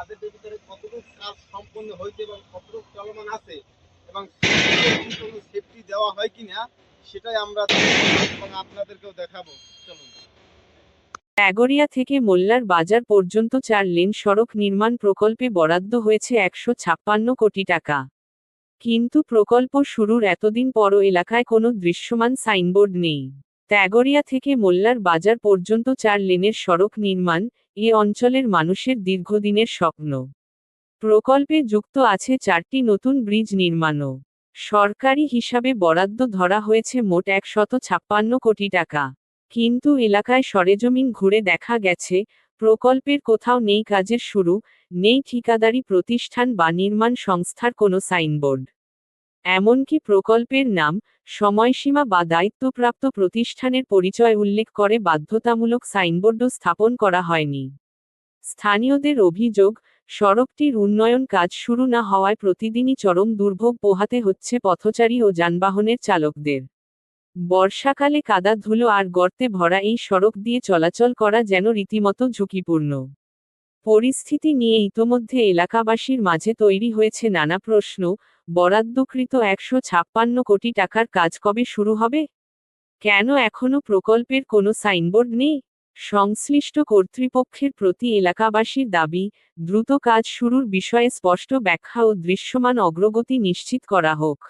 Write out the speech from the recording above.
বাজেটের ভিতরে কাজ সম্পন্ন হয়েছে এবং চলমান আছে এবং কোনো সেফটি দেওয়া হয় সেটাই আমরা আপনাদেরকেও দেখাবো। চলুন। থেকে মোল্লার বাজার পর্যন্ত চার লেন সড়ক নির্মাণ প্রকল্পে বরাদ্দ হয়েছে একশো ছাপ্পান্ন কোটি টাকা। কিন্তু প্রকল্প শুরুর এতদিন পরও এলাকায় কোনো দৃশ্যমান সাইনবোর্ড নেই। ট্যাগরিয়া থেকে মোল্লার বাজার পর্যন্ত চার লেনের সড়ক নির্মাণ এ অঞ্চলের মানুষের দীর্ঘদিনের স্বপ্ন। প্রকল্পে যুক্ত আছে চারটি নতুন ব্রিজ নির্মাণও। সরকারি হিসাবে বরাদ্দ ধরা হয়েছে মোট একশত ছাপ্পান্ন কোটি টাকা। কিন্তু এলাকায় সরেজমিন ঘুরে দেখা গেছে, প্রকল্পের কোথাও নেই কাজের শুরু, নেই ঠিকাদারি প্রতিষ্ঠান বা নির্মাণ সংস্থার কোনো সাইনবোর্ড। এমনকি প্রকল্পের নাম, সময়সীমা বা দায়িত্বপ্রাপ্ত প্রতিষ্ঠানের পরিচয় উল্লেখ করে বাধ্যতামূলক সাইনবোর্ডও স্থাপন করা হয়নি। স্থানীয়দের অভিযোগ, সড়কটির উন্নয়ন কাজ শুরু না হওয়ায় প্রতিদিনই চরম দুর্ভোগ পোহাতে হচ্ছে পথচারী ও যানবাহনের চালকদের। বর্ষাকালে কাদা ধুলো আর গর্তে ভরা এই সড়ক দিয়ে চলাচল করা যেন রীতিমতো ঝুঁকিপূর্ণ। পরিস্থিতি নিয়ে ইতোমধ্যে এলাকাবাসীর মাঝে তৈরি হয়েছে নানা প্রশ্ন, বরাদ্দকৃত একশো ছাপ্পান্ন কোটি টাকার কাজ কবে শুরু হবে? কেন এখনও প্রকল্পের কোনো সাইনবোর্ড নেই? সংশ্লিষ্ট কর্তৃপক্ষের প্রতি এলাকাবাসীর দাবি, দ্রুত কাজ শুরুর বিষয়ে স্পষ্ট ব্যাখ্যা ও দৃশ্যমান অগ্রগতি নিশ্চিত করা হোক।